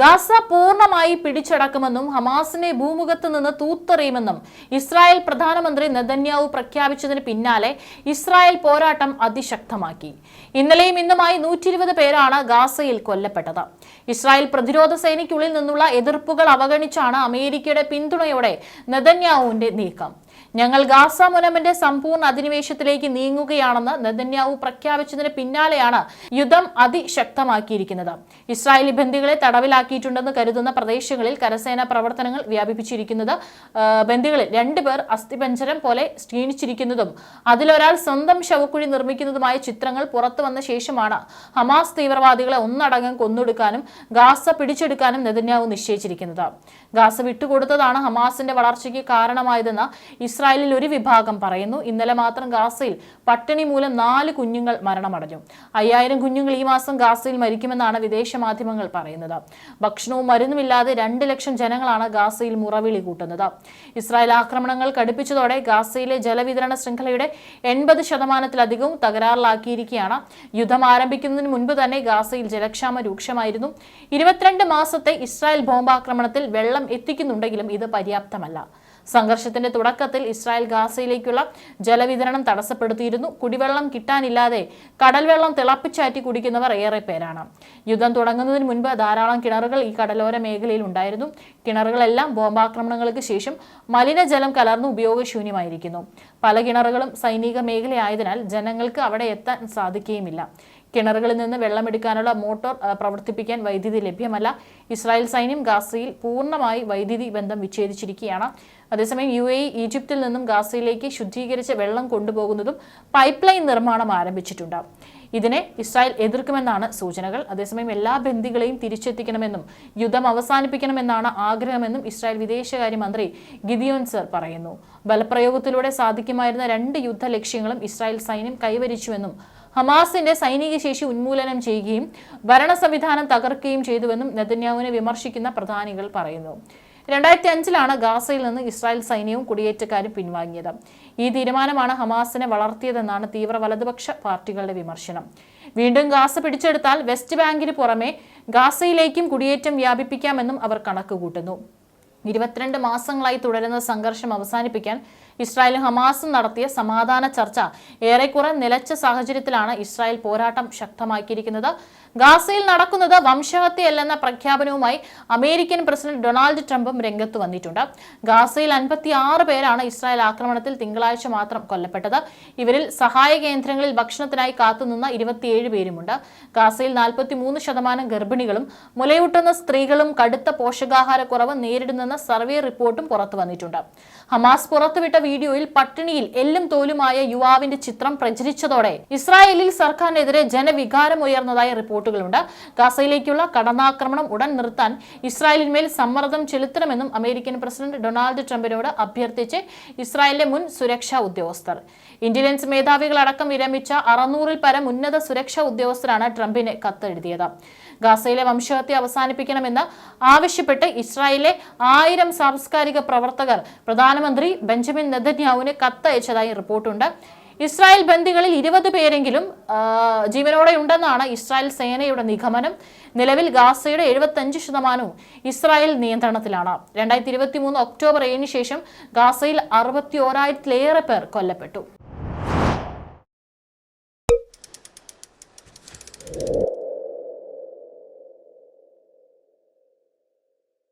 Gaza പൂർണമായി പിടിച്ചടക്കുമെന്നും ഹമാസിനെ ഭൂമുഖത്ത് നിന്ന് തൂത്തെറിയുമെന്നും ഇസ്രായേൽ പ്രധാനമന്ത്രി നെതന്യാവു പ്രഖ്യാപിച്ചതിന് പിന്നാലെ ഇസ്രായേൽ പോരാട്ടം അതിശക്തമാക്കി. ഇന്നലെയും ഇന്നുമായി നൂറ്റി ഇരുപത് പേരാണ് ഗാസയിൽ കൊല്ലപ്പെട്ടത്. ഇസ്രായേൽ പ്രതിരോധ സേനയ്ക്കുള്ളിൽ നിന്നുള്ള എതിർപ്പുകൾ അവഗണിച്ചാണ് അമേരിക്കയുടെ പിന്തുണയോടെ നെതന്യാവുവിന്റെ നീക്കം. ഞങ്ങൾ ഗാസ മുനമന്റെ സമ്പൂർണ അധിനിവേശത്തിലേക്ക് നീങ്ങുകയാണെന്ന് നെതന്യാവു പ്രഖ്യാപിച്ചതിന് പിന്നാലെയാണ് യുദ്ധം അതിശക്തമാക്കിയിരിക്കുന്നത്. ഇസ്രായേലി ബന്ദികളെ തടവിലാക്കിയിട്ടുണ്ടെന്ന് കരുതുന്ന പ്രദേശങ്ങളിൽ കരസേന പ്രവർത്തനങ്ങൾ വ്യാപിപ്പിച്ചിരിക്കുന്നത് ബന്ദികളിൽ രണ്ടുപേർ അസ്ഥിപഞ്ചരം പോലെ ക്ഷീണിച്ചിരിക്കുന്നതും അതിലൊരാൾ സ്വന്തം ശവക്കുഴി നിർമ്മിക്കുന്നതുമായ ചിത്രങ്ങൾ പുറത്തു വന്ന ശേഷമാണ് ഹമാസ് തീവ്രവാദികളെ ഒന്നടങ്കം കൊന്നൊടുക്കാനും ഗാസ പിടിച്ചെടുക്കാനും നെതന്യാവു നിശ്ചയിച്ചിരിക്കുന്നത്. ഗാസ വിട്ടുകൊടുത്തതാണ് ഹമാസിന്റെ വളർച്ചയ്ക്ക് കാരണമായതെന്ന് ഇസ്രായേലിൽ ഒരു വിഭാഗം പറയുന്നു. ഇന്നലെ മാത്രം ഗാസയിൽ പട്ടിണി മൂലം നാല് കുഞ്ഞുങ്ങൾ മരണമടഞ്ഞു. അയ്യായിരം കുഞ്ഞുങ്ങൾ ഈ മാസം ഗാസയിൽ മരിക്കുമെന്നാണ് വിദേശ മാധ്യമങ്ങൾ പറയുന്നത്. ഭക്ഷണവും മരുന്നുമില്ലാതെ രണ്ട് ലക്ഷം ജനങ്ങളാണ് ഗാസയിൽ മുറവിളി കൂട്ടുന്നത്. ഇസ്രായേൽ ആക്രമണങ്ങൾ കടുപ്പിച്ചതോടെ ഗാസയിലെ ജലവിതരണ ശൃംഖലയുടെ എൺപത് ശതമാനത്തിലധികവും തകരാറിലാക്കിയിരിക്കുകയാണ്. യുദ്ധം ആരംഭിക്കുന്നതിന് മുൻപ് തന്നെ ഗാസയിൽ ജലക്ഷാമ രൂക്ഷമായിരുന്നു. ഇരുപത്തിരണ്ട് മാസത്തെ ഇസ്രായേൽ ബോംബാക്രമണത്തിൽ വെള്ളം എത്തിക്കുന്നുണ്ടെങ്കിലും ഇത് പര്യാപ്തമല്ല. സംഘർഷത്തിന്റെ തുടക്കത്തിൽ ഇസ്രായേൽ ഗാസയിലേക്കുള്ള ജലവിതരണം തടസ്സപ്പെടുത്തിയിരുന്നു. കുടിവെള്ളം കിട്ടാനില്ലാതെ കടൽവെള്ളം തിളപ്പിച്ചാറ്റി കുടിക്കുന്നവർ ഏറെ പേരാണ്. യുദ്ധം തുടങ്ങുന്നതിന് മുൻപ് ധാരാളം കിണറുകൾ ഈ കടലോര മേഖലയിൽ ഉണ്ടായിരുന്നു. കിണറുകളെല്ലാം ബോംബാക്രമണങ്ങൾക്ക് ശേഷം മലിനജലം കലർന്ന് ഉപയോഗശൂന്യമായിരിക്കുന്നു. പല കിണറുകളും സൈനിക മേഖലയായതിനാൽ ജനങ്ങൾക്ക് അവിടെ എത്താൻ സാധിക്കുകയുമില്ല. കിണറുകളിൽ നിന്ന് വെള്ളമെടുക്കാനുള്ള മോട്ടോർ പ്രവർത്തിപ്പിക്കാൻ വൈദ്യുതി ലഭ്യമല്ല. ഇസ്രായേൽ സൈന്യം ഗാസയിൽ പൂർണമായി വൈദ്യുതി ബന്ധം വിച്ഛേദിച്ചിരിക്കുകയാണ്. അതേസമയം യു എ ഈജിപ്തിൽ നിന്നും ഗാസയിലേക്ക് ശുദ്ധീകരിച്ച വെള്ളം കൊണ്ടുപോകുന്നതും പൈപ്പ് ലൈൻ നിർമ്മാണം ആരംഭിച്ചിട്ടുണ്ട്. ഇതിനെ ഇസ്രായേൽ എതിർക്കുമെന്നാണ് സൂചനകൾ. അതേസമയം എല്ലാ ബന്ദികളെയും തിരിച്ചെത്തിക്കണമെന്നും യുദ്ധം അവസാനിപ്പിക്കണമെന്നാണ് ആഗ്രഹമെന്നും ഇസ്രായേൽ വിദേശകാര്യമന്ത്രി ഗിദിയോൻ സർ പറയുന്നു. ബലപ്രയോഗത്തിലൂടെ സാധിക്കുമായിരുന്ന രണ്ട് യുദ്ധ ലക്ഷ്യങ്ങളും ഇസ്രായേൽ സൈന്യം കൈവരിച്ചുവെന്നും ഹമാസിന്റെ സൈനിക ശേഷി ഉന്മൂലനം ചെയ്യുകയും ഭരണ സംവിധാനം തകർക്കുകയും ചെയ്തുവെന്നും നെതന്യാവിനെ വിമർശിക്കുന്ന പ്രധാനികൾ പറയുന്നു. രണ്ടായിരത്തി അഞ്ചിലാണ് ഗാസയിൽ നിന്ന് ഇസ്രായേൽ സൈന്യവും കുടിയേറ്റക്കാരും പിൻവാങ്ങിയത്. ഈ തീരുമാനമാണ് ഹമാസിനെ വളർത്തിയതെന്നാണ് തീവ്ര വലതുപക്ഷ പാർട്ടികളുടെ വിമർശനം. വീണ്ടും ഗാസ പിടിച്ചെടുത്താൽ വെസ്റ്റ് ബാങ്കിന് പുറമെ ഗാസയിലേക്കും കുടിയേറ്റം വ്യാപിപ്പിക്കാമെന്നും അവർ കണക്കുകൂട്ടുന്നു. ഇരുപത്തിരണ്ട് മാസങ്ങളായി തുടരുന്ന സംഘർഷം അവസാനിപ്പിക്കാൻ ഇസ്രായേലും ഹമാസും നടത്തിയ സമാധാന ചർച്ച ഏറെക്കുറെ നിലച്ച സാഹചര്യത്തിലാണ് ഇസ്രായേൽ പോരാട്ടം ശക്തമാക്കിയിരിക്കുന്നത്. ഗാസയിൽ നടക്കുന്നത് വംശഹത്യയല്ലെന്ന പ്രഖ്യാപനവുമായി അമേരിക്കൻ പ്രസിഡന്റ് ഡൊണാൾഡ് ട്രംപും രംഗത്ത് വന്നിട്ടുണ്ട്. ഗാസയിൽ അൻപത്തി ആറ് പേരാണ് ഇസ്രായേൽ ആക്രമണത്തിൽ തിങ്കളാഴ്ച മാത്രം കൊല്ലപ്പെട്ടത്. ഇവരിൽ സഹായ കേന്ദ്രങ്ങളിൽ ഭക്ഷണത്തിനായി കാത്തുനിന്ന ഇരുപത്തിയേഴ് പേരുമുണ്ട്. ഗാസയിൽ നാൽപ്പത്തി മൂന്ന് ശതമാനം ഗർഭിണികളും മുലയൂട്ടുന്ന സ്ത്രീകളും കടുത്ത പോഷകാഹാരക്കുറവ് നേരിടുന്നെന്ന സർവേ റിപ്പോർട്ടും പുറത്തു വന്നിട്ടുണ്ട്. ഹമാസ് പുറത്തുവിട്ട വീഡിയോയിൽ പട്ടിണിയിൽ എല്ലും തോലുമായ യുവാവിന്റെ ചിത്രം പ്രചരിച്ചതോടെ ഇസ്രായേലിൽ സർക്കാരിനെതിരെ ജനവികാരം ഉയർന്നതായി റിപ്പോർട്ടുകളുണ്ട്. ഗാസയിലേക്കുള്ള കടന്നാക്രമണം ഉടൻ നിർത്താൻ ഇസ്രായേലിന്മേൽ സമ്മർദ്ദം ചെലുത്തണമെന്നും അമേരിക്കൻ പ്രസിഡന്റ് ഡൊണാൾഡ് ട്രംപിനോട് അഭ്യർത്ഥിച്ച് ഇസ്രായേലിലെ മുൻ സുരക്ഷാ ഉദ്യോഗസ്ഥർ. ഇന്റലിജൻസ് മേധാവികളടക്കം വിരമിച്ച അറുന്നൂറിൽ പരം ഉന്നത സുരക്ഷാ ഉദ്യോഗസ്ഥരാണ് ട്രംപിന് കത്തെഴുതിയത്. ഗാസയിലെ വംശഹത്യ അവസാനിപ്പിക്കണമെന്ന് ആവശ്യപ്പെട്ട് ഇസ്രായേലിലെ ആയിരം സാംസ്കാരിക പ്രവർത്തകർ പ്രധാനമന്ത്രി ബെഞ്ചമിൻ നെതന്യാവുവിന് കത്തയച്ചതായി റിപ്പോർട്ടുണ്ട്. ഇസ്രായേൽ ബന്ദികളിൽ ഇരുപത് പേരെങ്കിലും ജീവനോടെ ഉണ്ടെന്നാണ് ഇസ്രായേൽ സേനയുടെ നിഗമനം. നിലവിൽ ഗാസയുടെ എഴുപത്തഞ്ച് ശതമാനവും ഇസ്രായേൽ നിയന്ത്രണത്തിലാണ്. രണ്ടായിരത്തി ഇരുപത്തി മൂന്ന് ഒക്ടോബർ ഏഴിന് ശേഷം ഗാസയിൽ അറുപത്തി ഓരായിരത്തിലേറെ പേർ കൊല്ലപ്പെട്ടു.